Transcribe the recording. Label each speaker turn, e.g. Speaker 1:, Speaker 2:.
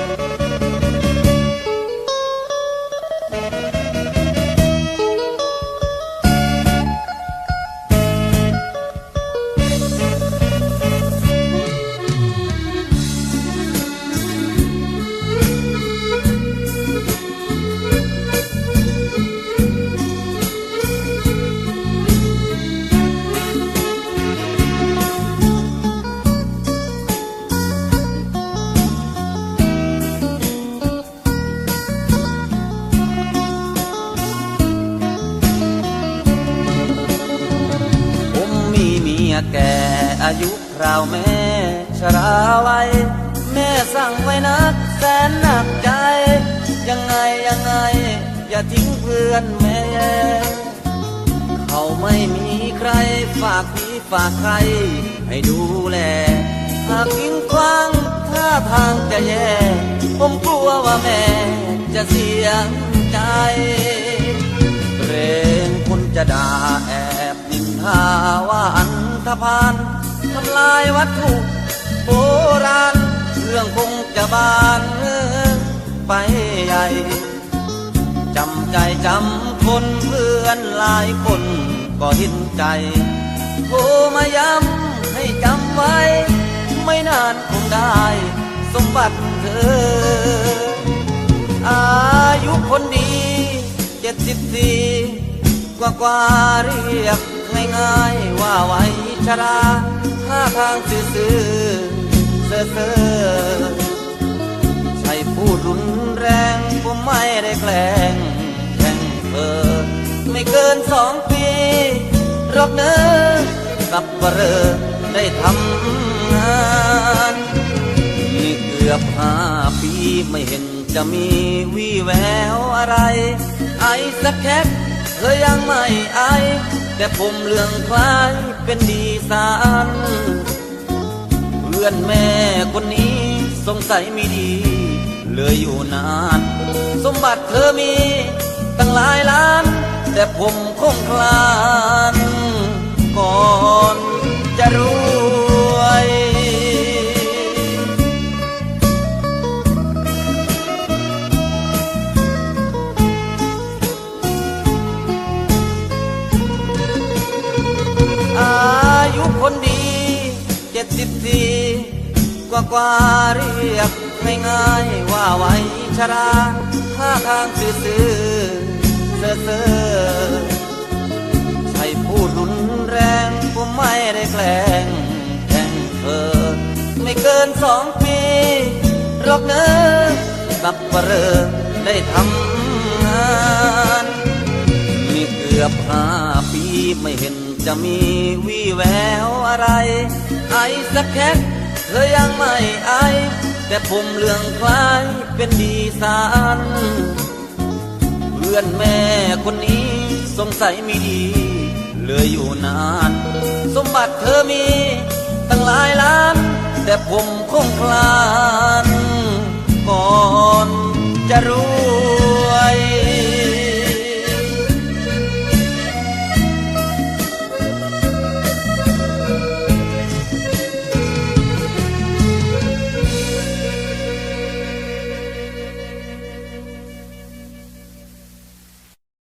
Speaker 1: ผ แก่อายุคราวแม่ชราวัยแม่สั่งไว้นักแสนหนักใจ ยังไงยังไง อย่าทิ้งเพื่อนแม่ เขาไม่มีใครฝากพี่ฝากใคร ให้ดูแล หากทิ้งคว้างท่าทางจะแย่ ผมกลัวว่าแม่จะเสียใจเกรงคุณจะด่าแอ ทาว่าอันธพาลทำลายวัตถุโบราณเรื่องคงจะบานไปใหญ่จำใจจำคนเพื่อนหลายคนก็ห็นใจโทรมาย้ำให้จำไว้ ไม่นานคงได้ สมบัติเธอ อายุคนดีเจ็ดสิบสี่กว่ากว่าเรียกายว่าไว้ชราท่าทางซื่อเซ่อเซ่อใช่พูดรุนแรงผมไม่ได้แกล้งแข่งเธอไม่เกินสองปีรอกเนอกับเบรอได้ทำงานนี่เกือบห้าปีไม่เห็นจะมีวี่แววอะไร ไอ้สักแคกเธอยังไม่ไอ แต่ผมเรื่องคล้ายเป็นดีสารเพื่อนแม่คนนี้สงสัยไม่ดี เลยอยู่นาน สมบัติเธอมีตั้งหลายล้าน แต่ผมคงคลาน คนดีเจ็ดสิบสี่กว่ากว่าเรียกง่ายๆว่าไว้ชราท่าทางซื่อๆเซ่อเซ่อใช่พูดรุนแรงผมไม่ได้แกล้งแข่งเธอไม่เกินสองปีรอกเนื้อกับเบรอได้ทำ อบห้าปีไม่เห็นจะมีวี่แววอะไร ไอ้สักแคกเธอยังไม่ไอายแต่ผมเรื่องคล้ายเป็นดีสารเพื่อนแม่คนนี้สงสัยไม่ดีเลยอยู่นาน สมบัติเธอมี ตั้งหลายล้าน แต่ผมคงคลา